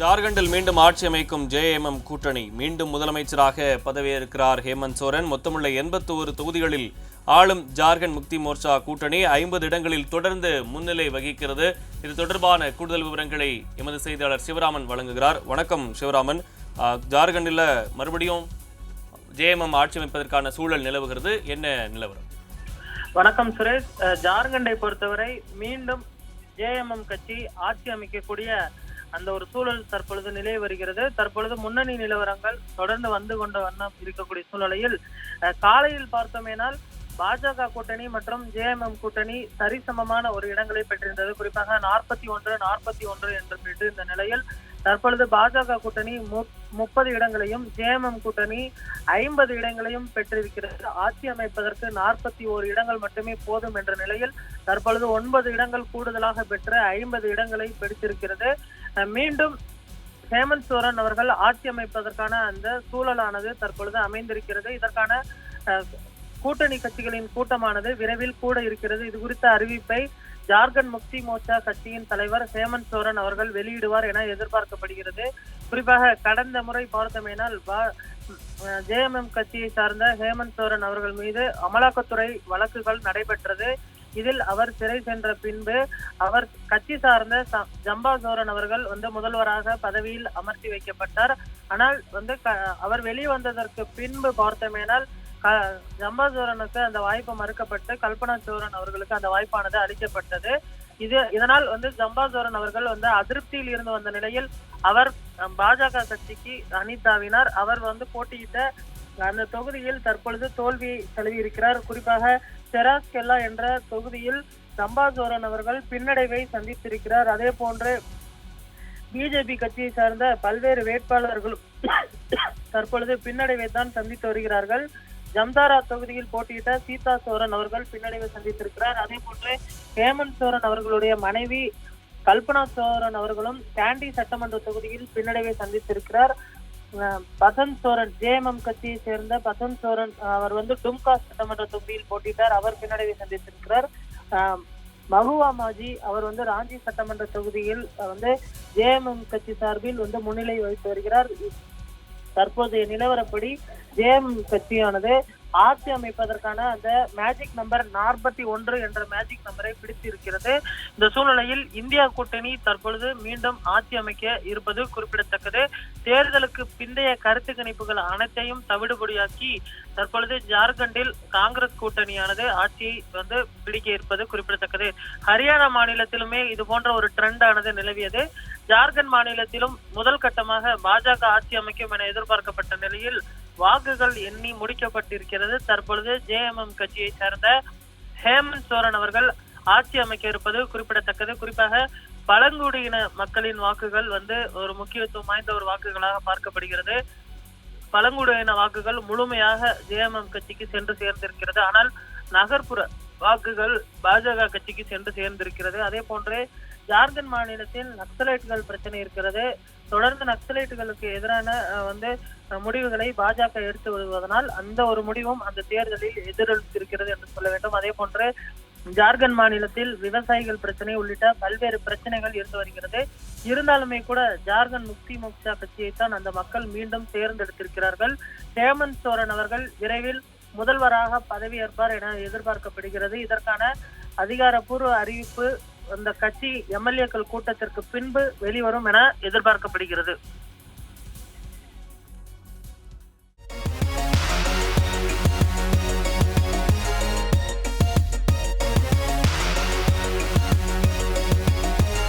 ஜார்க்கண்டில் மீண்டும் ஆட்சி அமைக்கும் ஜேஎம்எம் கூட்டணி மீண்டும் முதலமைச்சராக பதவியேற்கிறார் ஹேமந்த் சோரன். மொத்தமுள்ள எண்பத்தோரு தொகுதிகளில் ஆளும் ஜார்க்கண்ட் முக்தி மோர்ச்சா கூட்டணி ஐம்பது இடங்களில் தொடர்ந்து முன்னிலை வகிக்கிறது. இது தொடர்பான கூடுதல் விவரங்களை எமது செய்தியாளர் சிவராமன் வழங்குகிறார். வணக்கம் சிவராமன். ஜார்க்கண்டில் மறுபடியும் ஜேஎம்எம் ஆட்சி அமைப்பதற்கான சூழல் நிலவுகிறது. என்ன நிலவரம்? வணக்கம் சுரேஷ். ஜார்க்கண்டை பொறுத்தவரை மீண்டும் ஜேஎம்எம் கட்சி ஆட்சி அமைக்கக்கூடிய அந்த ஒரு சூழல் தற்பொழுது நிலை வருகிறது. தற்பொழுது முன்னணி நிலவரங்கள் தொடர்ந்து வந்து கொண்ட வண்ணம் இருக்கக்கூடிய சூழ்நிலையில் அஹ், காலையில் பார்த்தோமேனால் பாஜக கூட்டணி மற்றும் ஜேஎம்எம் கூட்டணி சரிசமமான ஒரு இடங்களை பெற்றிருந்தது. குறிப்பாக நாற்பத்தி ஒன்று நாற்பத்தி ஒன்று என்று பெற்றிருந்த நிலையில் தற்பொழுது பாஜக கூட்டணி மு- முப்பது இடங்களையும் ஜேஎம்எம் கூட்டணி ஐம்பது இடங்களையும் பெற்றிருக்கிறது. ஆட்சி அமைப்பதற்கு நாற்பத்தி ஓரு இடங்கள் மட்டுமே போதும் என்ற நிலையில் தற்பொழுது ஒன்பது இடங்கள் கூடுதலாக பெற்று ஐம்பது இடங்களை பிடித்திருக்கிறது. மீண்டும் ஹேமந்த் சோரன் அவர்கள் ஆட்சி அமைப்பதற்கான அந்த சூழலானது தற்பொழுது அமைந்திருக்கிறது. இதற்கான கூட்டணி கட்சிகளின் கூட்டமானது விரைவில் கூட இருக்கிறது. இது குறித்த அறிவிப்பை ஜார்க்கண்ட் முக்தி மோர்ச்சா கட்சியின் தலைவர் ஹேமந்த் சோரன் அவர்கள் வெளியிடுவார் என எதிர்பார்க்கப்படுகிறது. குறிப்பாக கடந்த முறை பார்த்தோமேனால் ஜேஎம்எம் கட்சியை சார்ந்த ஹேமந்த் சோரன் அவர்கள் மீது அமலாக்கத்துறை வழக்குகள் நடைபெற்றது. இதில் அவர் சிறை சென்ற பின்பு அவர் கட்சி சார்ந்த ஜம்பா சோரன் அவர்கள் வந்து முதல்வராக பதவியில் அமர்த்தி வைக்கப்பட்டார். ஆனால் வந்து க- அவர் வெளியே வந்ததற்கு பின்பு பார்த்தோமேனால் க- ஜம்பா சோரனுக்கு அந்த வாய்ப்பு மறுக்கப்பட்டு கல்பனா சோரன் அவர்களுக்கு அந்த வாய்ப்பானது அளிக்கப்பட்டது. இது இதனால் வந்து ஜம்பா சோரன் அவர்கள் வந்து அதிருப்தியில் இருந்து வந்த நிலையில் அவர் பாஜக கட்சிக்கு அணிதாவினார் அவர் வந்து போட்டியிட்ட அந்த தொகுதியில் தற்பொழுது தோல்வி தழுவி இருக்கிறார் குறிப்பாக செராஸ்கெல்லா என்ற தொகுதியில் சம்பாசோரன் அவர்கள் பின்னடைவை சந்தித்திருக்கிறார். அதே போன்று பிஜேபி கட்சியை சார்ந்த பல்வேறு வேட்பாளர்களும் தற்பொழுது பின்னடைவை தான் சந்தித்து வருகிறார்கள். ஜம்தாரா தொகுதியில் போட்டியிட்ட சீதா சோரன் அவர்கள் பின்னடைவை சந்தித்திருக்கிறார். அதே போன்று ஹேமந்த் சோரன் அவர்களுடைய மனைவி கல்பனா சோரன் அவர்களும் கேண்டி சட்டமன்ற தொகுதியில் பின்னடைவை சந்தித்திருக்கிறார். பசந்த் சோரன் ஜேஎம்எம் கட்சியை சேர்ந்த பசந்த் சோரன் அவர் வந்து டும்கா சட்டமன்ற தொகுதியில் போட்டியிட்டார். அவர் பின்னடைவை சந்தித்திருக்கிறார். மகுவா மாஜி அவர் வந்து ராஞ்சி சட்டமன்ற தொகுதியில் வந்து ஜேஎம்எம் கட்சி சார்பில் வந்து முன்னிலை வகித்து வருகிறார். தற்போதைய நிலவரப்படி ஜேஎம் கட்சியானது ஆட்சி அமைப்பதற்கான அந்த மேஜிக் நம்பர் நாற்பத்தி ஒன்று என்ற மேஜிக் நம்பரை பிடித்திருக்கிறது. இந்த சூழ்நிலையில் இந்தியா கூட்டணி தற்பொழுது மீண்டும் ஆட்சி அமைக்க இருப்பது குறிப்பிடத்தக்கது. தேர்தலுக்கு பிந்தைய கருத்து கணிப்புகள் அனைத்தையும் தவிடுபடியாக்கி தற்பொழுது ஜார்க்கண்டில் காங்கிரஸ் கூட்டணியானது ஆட்சியை வந்து பிடிக்க இருப்பது குறிப்பிடத்தக்கது. ஹரியானா மாநிலத்திலுமே இது போன்ற ஒரு ட்ரெண்ட் ஆனது நிலவியது. ஜார்க்கண்ட் மாநிலத்திலும் முதல் கட்டமாக பாஜக ஆட்சி அமைக்கும் என எதிர்பார்க்கப்பட்ட நிலையில் வாக்குகள் எண்ணி முடிக்கப்பட்டிருக்கிறது. தற்பொழுது ஜேஎம்எம் கட்சியை சேர்ந்த ஹேமந்த் சோரன் அவர்கள் ஆட்சி அமைக்க இருப்பது குறிப்பிடத்தக்கது. குறிப்பாக பழங்குடியின மக்களின் வாக்குகள் வந்து ஒரு முக்கியத்துவம் வாய்ந்த ஒரு வாக்குகளாக பார்க்கப்படுகிறது. பழங்குடியின வாக்குகள் முழுமையாக ஜேஎம்எம் கட்சிக்கு சென்று சேர்ந்திருக்கிறது. ஆனால் நகர்ப்புற வாக்குகள் பாஜக கட்சிக்கு சென்று சேர்ந்திருக்கிறது. அதே போன்று ஜார்க்கண்ட் மாநிலத்தில் நக்சலைட்டுகள் பிரச்சனை இருக்கிறது. தொடர்ந்து நக்சலைட்டுகளுக்கு எதிரான வந்து முடிவுகளை பாஜக எடுத்து வருவதனால் அந்த ஒரு முடிவும் அந்த தேர்தலில் எதிரொலித்திருக்கிறது என்று சொல்ல வேண்டும். அதே போன்று ஜார்க்கண்ட் மாநிலத்தில் விவசாயிகள் பிரச்சனை உள்ளிட்ட பல்வேறு பிரச்சனைகள் இருந்து வருகிறது. இருந்தாலுமே கூட ஜார்க்கண்ட் முக்தி மோர்ச்சா கட்சியைத்தான் அந்த மக்கள் மீண்டும் தேர்ந்தெடுத்திருக்கிறார்கள். ஹேமந்த் சோரன் அவர்கள் விரைவில் முதல்வராக பதவியேற்பார் என எதிர்பார்க்கப்படுகிறது. இதற்கான அதிகாரப்பூர்வ அறிவிப்பு அந்த கட்சி எம்எல்ஏக்கள் கூட்டத்திற்கு பின்பு வெளிவரும் என எதிர்பார்க்கப்படுகிறது.